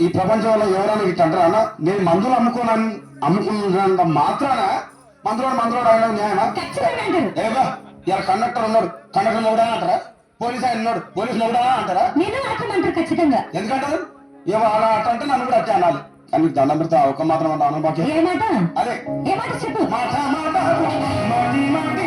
ఈ ప్రపంచంలో ఎవరైనా ఇట్లా అంటారా? అన్న నేను మందులు అమ్ముకోనని అమ్ముకున్నంత మాత్రాన మందులోడు మందులోడు ఆయన న్యాయమా? ఏదో ఇలా కండక్టర్ ఉన్నాడు. కండక్టర్ నవ్వుడా అంటారా? పోలీస్ ఆయన ఉన్నాడు. పోలీస్ నవ్వుడా అంటారా? ఖచ్చితంగా. ఎందుకంటారు? ఏమో అలా అట్లా అంటే నన్ను కూడా అట్టే అనాలి. కానీ దండం పెడతా ఒక మాత్రం అన్నా మాట? అదే. మాట మాట. మాట మాటి.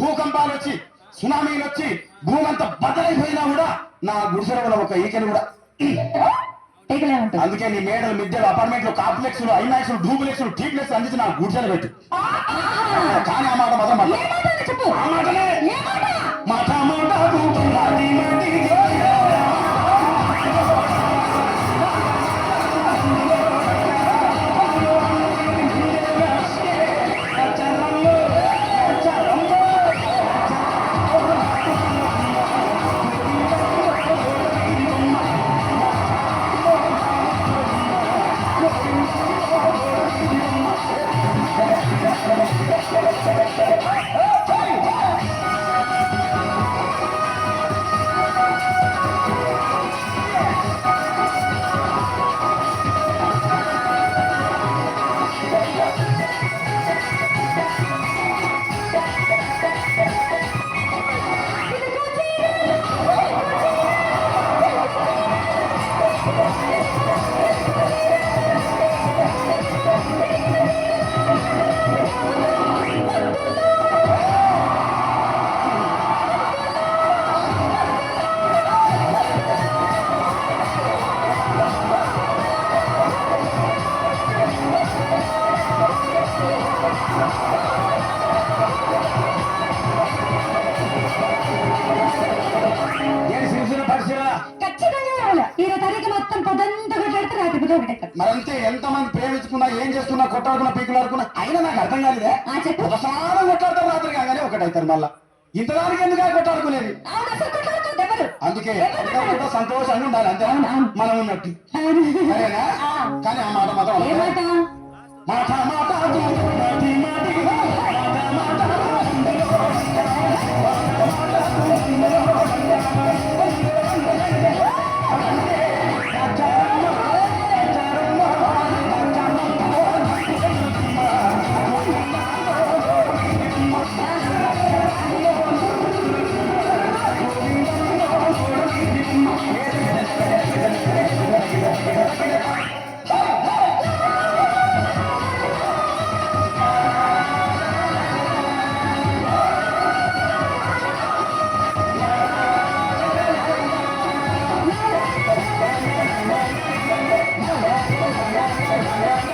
భూకంపాలు వచ్చి సునామీలు వచ్చి భూమి అంతా బద్దలైపోయినా కూడా నా గుడిసెల ఒక ఈకెను కూడా. అందుకే నీ మేడలు మిద్దెలు అపార్ట్మెంట్లు కాంప్లెక్స్లు ఐమాక్స్లు డూప్లెక్స్లు టీప్లెక్స్ అందించి నా గుడిసెలు పెట్టు. కానీ ఆ మాట మాత్రం ఆ మాటనే మరంతే ఎంతమంది ప్రేమించుకున్నా ఏం చేసుకున్నా కొట్టాడుకున్నా పీకులు ఆడుకున్నా అయినా నాకు అర్థం కాలేదే ఒకసారి కొట్లాడతారు రాత్రి కాగానే ఒకటైతారు మళ్ళా ఇంతదానికి ఎందుకు కొట్టాడుకునేది అందుకే సంతోషంగా ఉండాలి అంతే. మనం ఉన్నట్టు. సరేనా. కానీ ఆ మాట మాత్రం మాటి మాటి మాట మాట Yeah.